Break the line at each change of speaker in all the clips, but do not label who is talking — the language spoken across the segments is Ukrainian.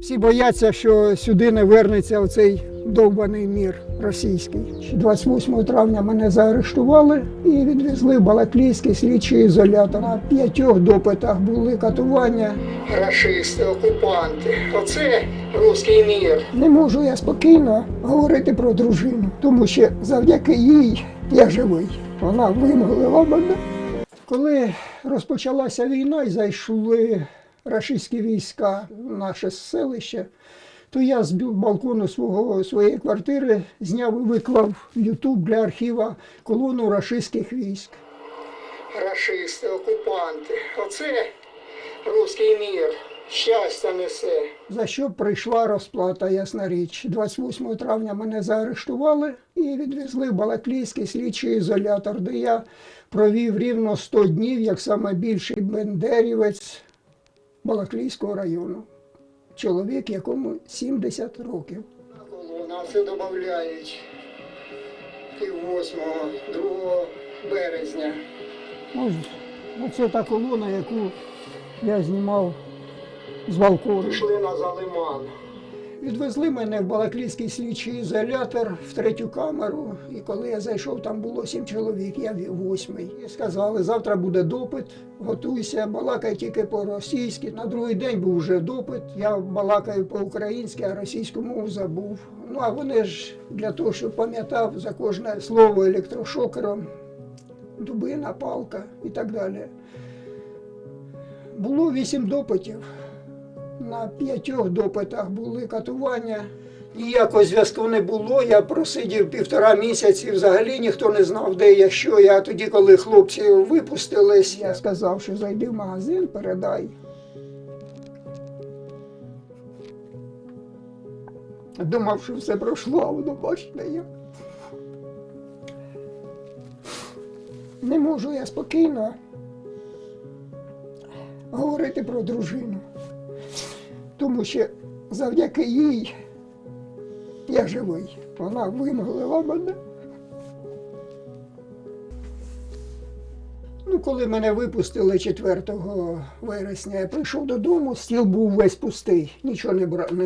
Всі бояться, що сюди не вернеться оцей довбаний мір російський. 28 травня мене заарештували і відвезли в Балаклійський слідчий ізолятор. На п'ятьох допитах були катування. Рашисти, окупанти. Оце руський мір. Не можу я спокійно говорити про дружину, тому що завдяки їй я живий. Вона вимолила мене. Коли розпочалася війна і зайшли рашистські війська в наше селище, то я з балкону свого, своєї квартири зняв і виклав в Ютуб для архіва колону рашистських військ. Рашисти, окупанти. Оце руський мір. Щастя несе. За що прийшла розплата, ясна річ. 28 травня мене заарештували і відвезли в Балаклійський слідчий ізолятор, де я провів рівно 100 днів, як найбільший бендерівець Балаклійського району. Чоловік, якому 70 років. Колона все додають пів 8, 2 березня. Ось, оце та колона, яку я знімав з балкону. Пішли на залиман. Відвезли мене в Балаклійський слідчий ізолятор в третю камеру. І коли я зайшов, там було сім чоловік, я восьмий. І сказали, завтра буде допит, готуйся, балакай тільки по-російськи. На другий день був вже допит. Я балакаю по-українськи, а російську мову забув. Ну а вони ж для того, щоб пам'ятав за кожне слово електрошокером, дубина, палка і так далі. Було вісім допитів. На п'ятьох допитах були катування. Ніякого зв'язку не було. Я просидів півтора місяці. Взагалі ніхто не знав, де я що. Я тоді, коли хлопці випустились, я сказав, що зайди в магазин, передай. Думав, що все пройшло, а воно бачите як. Не можу я спокійно говорити про дружину тому що завдяки їй я живий. Вона вимолила мене. Ну, коли мене випустили 4 вересня, я прийшов додому, стіл був весь пустий, нічого не, бра... не,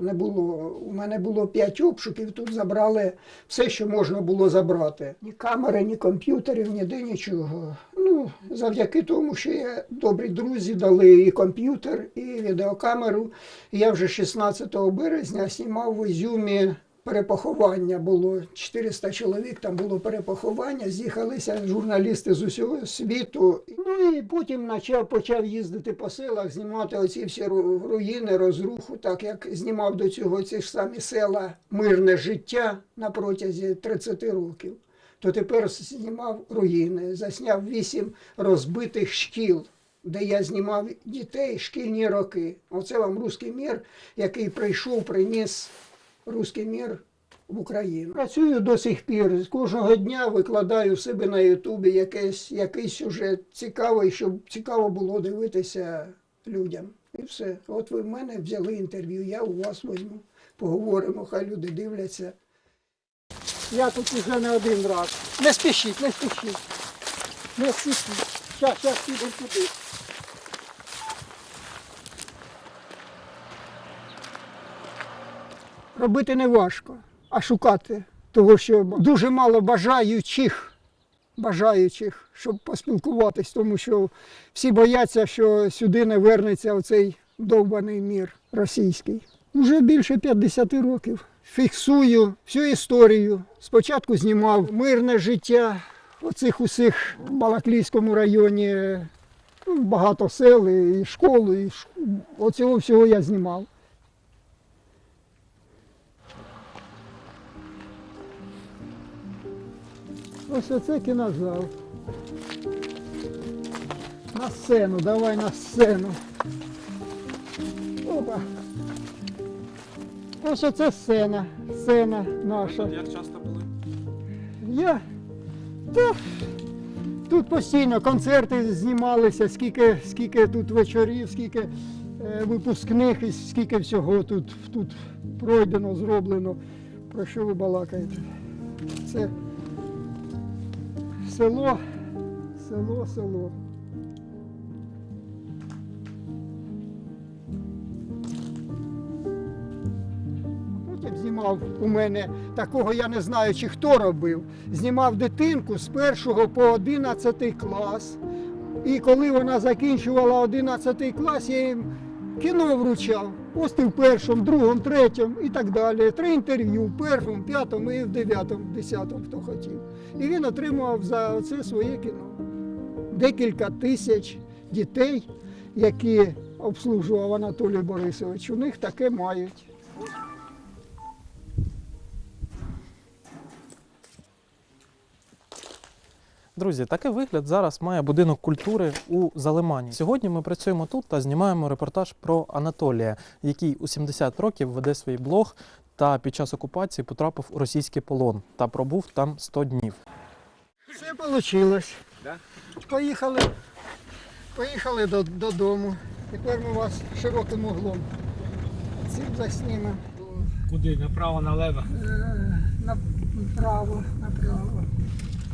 не було. У мене було 5 обшуків, тут забрали все, що можна було забрати. Ні камери, ні комп'ютерів, ніде нічого. Ну, завдяки тому, що я добрі друзі дали і комп'ютер, і відеокамеру. Я вже 16 березня знімав в Ізюмі перепоховання було 400 чоловік, там було перепоховання, з'їхалися журналісти з усього світу. Ну і потім почав, почав їздити по селах, знімати оці всі руїни, розруху, так як знімав до цього ці ж самі села Мирне життя на протязі 30 років. То тепер знімав руїни, засняв вісім розбитих шкіл. Де я знімав дітей шкільні роки. Оце вам руський мір, який прийшов, приніс руський мір в Україну. Працюю до сих пір. Кожного дня викладаю в себе на Ютубі якийсь, якийсь сюжет цікавий, щоб цікаво було дивитися людям. І все. От ви в мене взяли інтерв'ю, я у вас візьму. Поговоримо, хай люди дивляться. Я тут вже не один раз. Не спішіть, не спішіть. Не спішіть. Щас, щас підемо туди. робити не важко, а шукати. Тому що дуже мало бажаючих, бажаючих, щоб поспілкуватись, тому що всі бояться, що сюди не вернеться оцей довбаний мір російський. Уже більше 50 років фіксую всю історію. Спочатку знімав мирне життя оцих усіх в Балаклійському районі. ну, Багато сел, і школу, і ш... оцього всього я знімав. Ось оце кінозал. На сцену, давай на сцену. Опа. Ось оце сцена. Сцена наша.
Як часто були?
Я. Та, тут постійно концерти знімалися, скільки, скільки тут вечорів, скільки е, випускних і скільки всього тут, тут пройдено, зроблено. Про що ви балакаєте? Це село, село, село. Знімав у мене, такого я не знаю, чи хто робив. Знімав дитинку з першого по 11 клас. І коли вона закінчувала 11 клас, я їм кіно вручав. Ось ти в першому, другому, третьому і так далі. Три інтерв'ю в першому, п'ятому і в дев'ятому, десятому, хто хотів. І він отримував за це своє кіно. Декілька тисяч дітей, які обслужував Анатолій Борисович, у них таке мають.
Друзі, такий вигляд зараз має будинок культури у Залимані. Сьогодні ми працюємо тут та знімаємо репортаж про Анатолія, який у 70 років веде свій блог та під час окупації потрапив у російський полон та пробув там 100 днів.
Все вийшло.
Да?
Поїхали, поїхали до, додому. Тепер ми вас широким углом цим заснімемо.
Куди? Направо, налево.
Е, Направо, направо.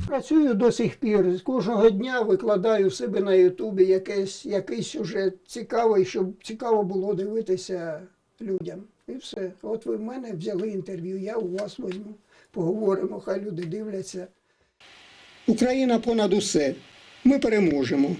Працюю до сих пір. Кожного дня викладаю в себе на Ютубі якийсь, якийсь сюжет цікавий, щоб цікаво було дивитися людям. І все. От ви в мене взяли інтерв'ю, я у вас візьму. Поговоримо, хай люди дивляться. Україна понад усе. Ми переможемо.